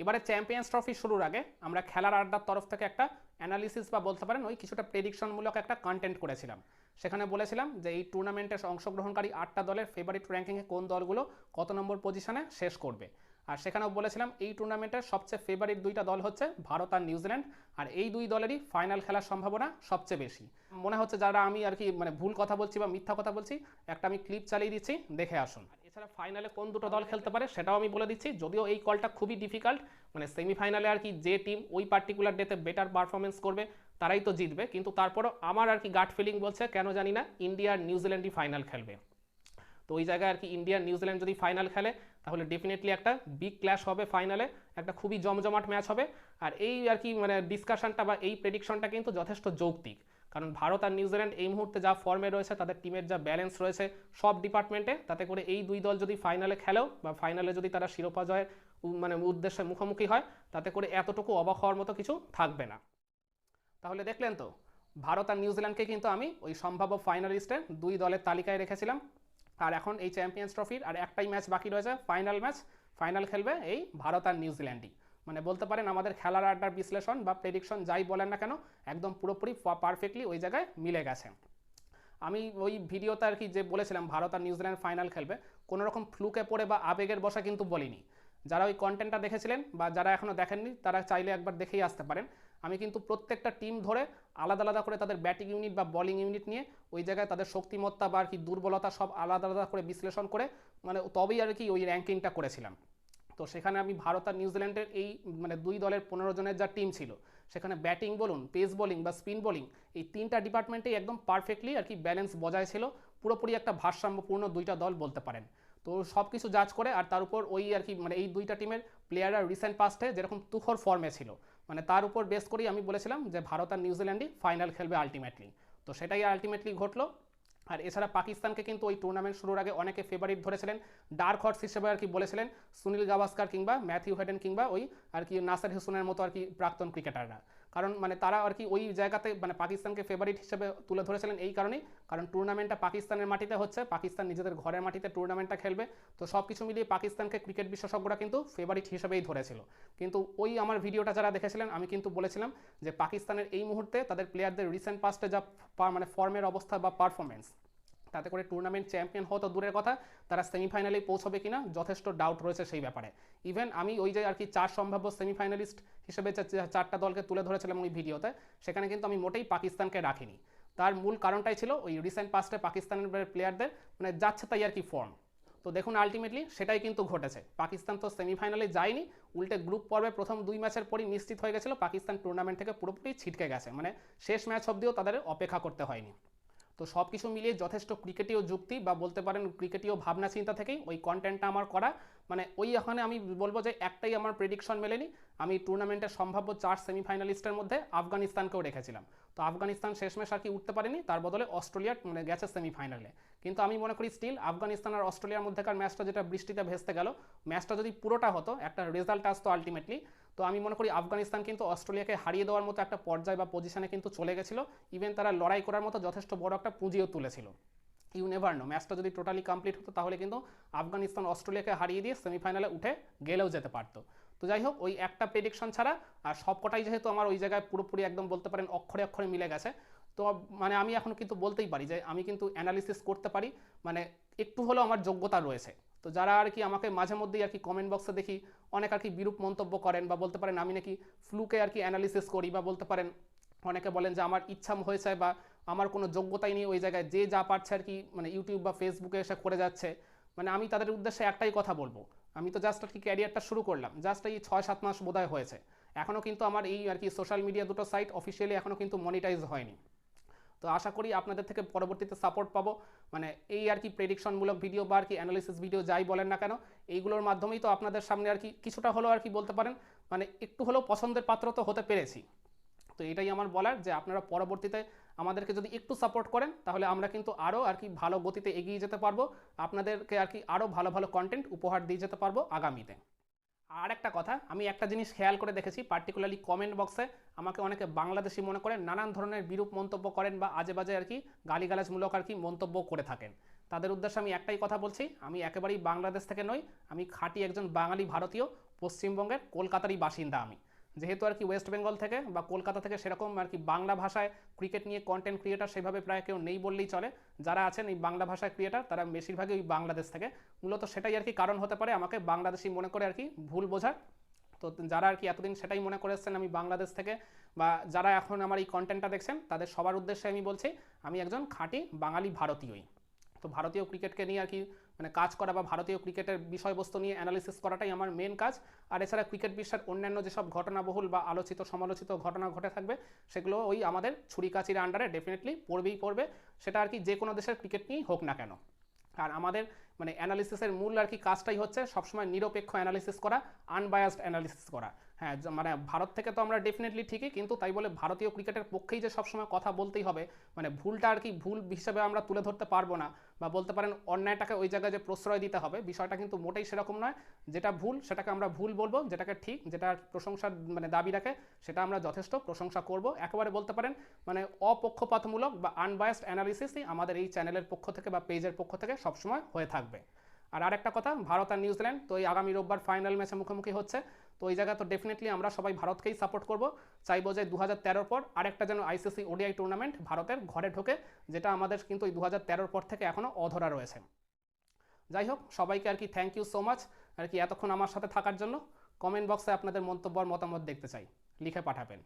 এবারে champions trophy শুরুর আগে আমরা খেলার আড্ডার তরফ থেকে একটা অ্যানালিসিস বা বলতে পারেন ওই কিছুটা প্রেডিকশনমূলক একটা কন্টেন্ট করেছিলাম। সেখানে বলেছিলাম যে এই টুর্নামেন্টে অংশগ্রহণকারী আটটা দলের ফেভারিট র্যাঙ্কিংয়ে কোন দলগুলো কত নম্বর পজিশনে শেষ করবে। আর সেখানেও বলেছিলাম এই টুর্নামেন্টের সবচেয়ে ফেভারিট দুইটা দল হচ্ছে ভারত আর নিউজিল্যান্ড আর এই দুই দলেরই ফাইনাল খেলার সম্ভাবনা সবচেয়ে বেশি। মনে হচ্ছে যারা আমি আর কি মানে ভুল কথা বলছি বা মিথ্যা কথা বলছি, একটা আমি ক্লিপ চালিয়ে দিচ্ছি, দেখে আসুন। এছাড়া ফাইনালে কোন দুটো দল খেলতে পারে সেটাও আমি বলে দিচ্ছি। যদিও এই কলটা খুবই ডিফিকাল্ট মানে সেমিফাইনালে আর কি যে টিম ওই পার্টিকুলার ডেতে বেটার পারফরমেন্স করবে, তারাই তো জিতবে। কিন্তু তারপরও আমার আর কি গাট ফিলিং বলছে, কেন জানি না ইন্ডিয়া আর নিউজিল্যান্ডই ফাইনাল খেলবে। তো ওই জায়গায় আর কি ইন্ডিয়া নিউজিল্যান্ড যদি ফাইনাল খেলে, তাহলে ডেফিনেটলি একটা বিগ ক্ল্যাশ হবে ফাইনালে একটা খুবই জমজমাট ম্যাচ হবে। আর এই আর কি মানে ডিসকাশনটা বা এই প্রেডিকশনটা কিন্তু যথেষ্ট যৌক্তিক। কারণ ভারত আর নিউজিল্যান্ড এই মুহূর্তে যা ফর্মে রয়েছে, তাদের টিমের যা ব্যালেন্স রয়েছে, সব ডিপার্টমেন্টে তাতে করে এই দুই দল যদি ফাইনালে খেলেও বা ফাইনালে যদি তারা শিরোপা জয়ের মানে উদ্দেশ্যে মুখোমুখি হয়, তাতে করে এতটুকু অবাক হওয়ার মতো কিছু থাকবে না। তাহলে দেখলেন তো, ভারত আর নিউজিল্যান্ডকে কিন্তু আমি ওই সম্ভাব্য ফাইনালিস্টের দুই দলের তালিকায় রেখেছিলাম। আর এখন এই চ্যাম্পিয়ন্স ট্রফির আর একটাই ম্যাচ বাকি রয়েছে ফাইনাল ম্যাচ ফাইনাল খেলবে এই ভারত আর নিউজিল্যান্ডই মানে বলতে পারেন আমাদের খেলার আড্ডার বিশ্লেষণ বা প্রেডিকশন যাই বলেন না কেন, একদম পুরোপুরি পারফেক্টলি ওই জায়গায় মিলে গেছে। আমি ওই ভিডিওতে আর কি যে বলেছিলাম, ভারত আর নিউজিল্যান্ড ফাইনাল খেলবে কোনো রকম ফ্লুকে পড়ে বা আবেগের বসা কিন্তু বলিনি। যারা ওই কন্টেন্টটা দেখেছিলেন বা যারা এখনও দেখেননি, তারা চাইলে একবার দেখেই আসতে পারেন। আমি কিন্তু প্রত্যেকটা টিম ধরে আলাদা আলাদা করে তাদের ব্যাটিং ইউনিট বা বলিং ইউনিট নিয়ে ওই জায়গায় তাদের শক্তিমত্তা বা আর কি দুর্বলতা সব আলাদা আলাদা করে বিশ্লেষণ করে মানে তবেই আর কি ওই র্যাঙ্কিংটা করেছিলাম। তো সেখানে আমি ভারত আর নিউজিল্যান্ডের এই মানে দুই দলের পনেরো জনের যা টিম ছিল, সেখানে ব্যাটিং বলুন পেস বোলিং বা স্পিন বোলিং এই তিনটা ডিপার্টমেন্টেই একদম পারফেক্টলি আর কি ব্যালেন্স বজায় ছিল, পুরোপুরি একটা ভারসাম্যপূর্ণ দুইটা দল বলতে পারেন। তো সব কিছু জাজ করে আর তার উপর ওই আর কি মানে এই দুইটা টিমের প্লেয়াররা রিসেন্ট পাস্টে যেরকম তুখর ফর্মে ছিল। মানে তার উপর বেস করেই আমি বলেছিলাম যে ভারত আর নিউজিল্যান্ডই ফাইনাল খেলবে আলটিমেটলি তো সেটাই আলটিমেটলি ঘটলো। আর এছাড়া পাকিস্তানকে কিন্তু ওই টুর্নামেন্ট শুরুর আগে অনেকে ফেভারিট ধরেছিলেন। ডার্ক হর্স হিসেবে আর কি বলেছিলেন, সুনীল গাভাস্কার কিংবা ম্যাথিউ হেডেন কিংবা ওই আর কি নাসার হিসুনের মতো আর কি প্রাক্তন ক্রিকেটাররা কারণ মানে তারা আর কি ওই জায়গাতে মানে পাকিস্তানকে ফেভারিট হিসেবে তুলে ধরেছিলেন এই কারণেই। কারণ টুর্নামেন্টটা পাকিস্তানের মাটিতে হচ্ছে, পাকিস্তান নিজেদের ঘরের মাটিতে টুর্নামেন্টটা খেলবে। তো সব কিছু মিলিয়ে পাকিস্তানকে ক্রিকেট বিশেষজ্ঞরা কিন্তু ফেভারিট হিসেবেই ধরেছিল। কিন্তু ওই আমার ভিডিওটা যারা দেখেছিলেন, আমি কিন্তু বলেছিলাম যে পাকিস্তানের এই মুহূর্তে তাদের প্লেয়ারদের রিসেন্ট পাস্টে যা মানে ফর্মের অবস্থা বা পারফরমেন্স তাতে করে টুর্নামেন্ট চ্যাম্পিয়ন হওয়া তো দূরের কথা, তারা সেমিফাইনালে পৌঁছবে কিনা যথেষ্ট ডাউট রয়েছে সেই ব্যাপারে। ইভেন আমি ওই যে আর কি চার সম্ভাব্য সেমিফাইনালিস্ট হিসেবে চারটা দলকে তুলে ধরেছিলাম ওই ভিডিওতে, সেখানে কিন্তু আমি মোটেই পাকিস্তানকে রাখিনি। তার মূল কারণটাই ছিল ওই রিসেন্ট পাস্টে পাকিস্তানের প্লেয়ারদের মানে যাচ্ছে তাই আর কি ফর্ম তো দেখুন আলটিমেটলি সেটাই কিন্তু ঘটেছে। পাকিস্তান তো সেমিফাইনালে যায়নি, উল্টে গ্রুপ পর্বে প্রথম দুই ম্যাচের পরই নিশ্চিত হয়ে গেছিল, পাকিস্তান টুর্নামেন্ট থেকে পুরোপুরি ছিটকে গেছে। মানে শেষ ম্যাচ অবধিও তাদের অপেক্ষা করতে হয়নি। তো সব কিছু মিলিয়ে যথেষ্ট ক্রিকেটীয় যুক্তি বা বলতে পারেন ক্রিকেটীয় ভাবনা চিন্তা থেকেই ওই কন্টেন্টটা আমার করা। মানে ওই ওখানে আমি বলব যে একটাই আমার প্রেডিকশন মেলেনি। আমি টুর্নামেন্টের সম্ভাব্য চার সেমিফাইনালিস্টের মধ্যে আফগানিস্তানকেও রেখেছিলাম। তো আফগানিস্তান শেষমেশ আর কি উঠতে পারেনি, তার বদলে অস্ট্রেলিয়া মানে গেছে সেমিফাইনালে। কিন্তু আমি মনে করি স্টিল আফগানিস্তান আর অস্ট্রেলিয়ার মধ্যেকার ম্যাচটা যেটা বৃষ্টিতে ভেস্তে গেল, ম্যাচটা যদি পুরোটা হতো, একটা রেজাল্ট আসতো আলটিমেটলি তো আমি মনে করি আফগানিস্তান কিন্তু অস্ট্রেলিয়াকে হারিয়ে দেওয়ার মতো একটা পর্যায় বা পজিশনে কিন্তু চলে গেছিল। ইভেন তারা লড়াই করার মতো যথেষ্ট বড় একটা পুঁজিও তুলেছিল। ইউ নেভার নো ম্যাচটা যদি টোটালি কমপ্লিট হতো, তাহলে কিন্তু আফগানিস্তান অস্ট্রেলিয়াকে হারিয়ে দিয়ে সেমিফাইনালে উঠে গেলেও যেতে পারতো। তো যাই হোক, ওই একটা প্রেডিকশন ছাড়া, আর সবকটাই যেহেতু আমার ওই জায়গায় পুরোপুরি একদম বলতে পারেন অক্ষরে অক্ষরে মিলে গেছে, তো মানে আমি এখন কিন্তু বলতেই পারি যে আমি কিন্তু অ্যানালিসিস করতে পারি মানে একটু হলেও আমার যোগ্যতা রয়েছে। তো যারা আর কি আমাকে মাঝে মধ্যেই আর কি কমেন্ট বক্সে দেখি, অনেক আর কি বিরূপ মন্তব্য করেন বা বলতে পারেন আমি নাকি ফ্লুকে আর কি অ্যানালিসিস করি বা বলতে পারেন অনেকে বলেন যে আমার ইচ্ছা হয়েছে বা আমার কোনো যোগ্যতাই নেই ওই জায়গায়, যে যা পারছে আর কি মানে ইউটিউব বা ফেসবুকে এসে করে যাচ্ছে মানে আমি তাদের উদ্দেশ্যে একটাই কথা বলব আমি তো জাস্ট আর কি ক্যারিয়ারটা শুরু করলাম। জাস্ট এই ছয়, সাত মাস বোধহয় হয়েছে। এখনও কিন্তু আমার এই আর কি সোশ্যাল মিডিয়া দুটো সাইট অফিসিয়ালি এখনও কিন্তু মনিটাইজ হয়নি। তো আশা করি আপনাদের থেকে পরবর্তীতে সাপোর্ট পাবো। মানে এই আর কি প্রেডিকশনমূলক ভিডিও বা আর কি অ্যানালিসিস ভিডিও যাই বলেন না কেন, এইগুলোর মাধ্যমেই তো আপনাদের সামনে আর কি কিছুটা হলেও আর কি বলতে পারেন। মানে একটু হলেও পছন্দের পাত্র তো হতে পেরেছি। তো এটাই আমার বলার যে আপনারা পরবর্তীতে আমাদেরকে যদি একটু সাপোর্ট করেন, তাহলে আমরা কিন্তু আরও আর কি ভালো গতিতে এগিয়ে যেতে পারব। আপনাদেরকে আর কি আরও ভালো ভালো কন্টেন্ট উপহার দিয়ে যেতে পারব আগামীতে। আর একটা কথা, আমি একটা জিনিস খেয়াল করে দেখেছি পার্টিকুলারলি কমেন্ট বক্সে আমাকে অনেকে বাংলাদেশি মনে করেন, নানান ধরনের বিরূপ মন্তব্য করেন বা আজে বাজে আর কি গালিগালাজমূলক আর কি মন্তব্য করে থাকেন। তাদের উদ্দেশ্যে আমি একটাই কথা বলছি, আমি একেবারেই বাংলাদেশ থেকে নই, আমি খাঁটি একজন বাঙালি ভারতীয়, পশ্চিমবঙ্গের কলকাতারই বাসিন্দা আমি। যেহেতু আর কি ওয়েস্ট বেঙ্গল থেকে বা কলকাতা থেকে সেরকম আর কি বাংলা ভাষায় ক্রিকেট নিয়ে কন্টেন্ট ক্রিয়েটার সেভাবে প্রায় কেউ নেই বললেই চলে। যারা আছেন এই বাংলা ভাষায় ক্রিয়েটার তারা বেশিরভাগই ওই বাংলাদেশ থেকে। মূলত সেটাই আর কি কারণ হতে পারে আমাকে বাংলাদেশি মনে করে আর কি ভুল বোঝার। তো যারা আর কি এতদিন সেটাই মনে করে এসছেন আমি বাংলাদেশ থেকে বা যারা এখন আমার এই কন্টেন্টটা দেখছেন, তাদের সবার উদ্দেশ্যে আমি বলছি, আমি একজন খাঁটি বাঙালি ভারতীয়ই। তো ভারতীয় ক্রিকেটকে নিয়ে আর কি মানে কাজ করা বা ভারতীয় ক্রিকেটের বিষয়বস্তু নিয়ে অ্যানালিসিস করাটাই আমার মেন কাজ। আর এছাড়া ক্রিকেট বিশ্বের অন্যান্য যেসব ঘটনাবহুল বা আলোচিত, সমালোচিত ঘটনা ঘটে থাকবে, সেগুলো ওই আমাদের ছুরিকাচির আন্ডারে ডেফিনেটলি পড়বেই পড়বে। সেটা আর কি যে কোনো দেশের ক্রিকেট নিয়েই হোক না কেন। আর আমাদের মানে অ্যানালিসিসের মূল আর কি কাজটাই হচ্ছে সবসময় নিরপেক্ষ অ্যানালিসিস করা আনবায়াসড অ্যানালিসিস করা। হ্যাঁ মানে ভারত থেকে তো আমরা ডেফিনেটলি ঠিকই, কিন্তু তাই বলে ভারতীয় ক্রিকেটের পক্ষেই যে সবসময় কথা বলতেই হবে মানে ভুলটা আর কি ভুল হিসেবে আমরা তুলে ধরতে পারব না। বা বলতে পারেন অন্যায়টাকে ওই জায়গায় যে প্রশ্রয় দিতে হবে, বিষয়টা কিন্তু মোটেই সেরকম নয়। যেটা ভুল, সেটাকে আমরা ভুল বলব, যেটাকে ঠিক যেটা প্রশংসার মানে দাবি রাখে, সেটা আমরা যথেষ্ট প্রশংসা করব। একেবারে বলতে পারেন মানে অপক্ষপাতমূলক বা আনবায়াসড অ্যানালিসিসই আমাদের এই চ্যানেলের পক্ষ থেকে বা পেজের পক্ষ থেকে সবসময় হয়ে থাকবে। আর আরেকটা কথা, ভারত আর নিউজিল্যান্ড তো এই আগামী রোববার ফাইনাল ম্যাচে মুখোমুখি হচ্ছে। তো এই জায়গায় তো ডেফিনেটলি আমরা সবাই ভারতকেই সাপোর্ট করব। চাইব যে দু হাজার পর আরেকটা যেন আইসিসি ওডিআই টুর্নামেন্ট ভারতের ঘরে ঢোকে, যেটা আমাদের কিন্তু এই দু হাজার পর থেকে এখনও অধরা রয়েছে। যাই হোক, সবাইকে আর কি থ্যাংক ইউ সো মাচ আর কি এতক্ষণ আমার সাথে থাকার জন্য। কমেন্ট বক্সে আপনাদের মন্তব্য মতামত দেখতে চাই, লিখে পাঠাবেন।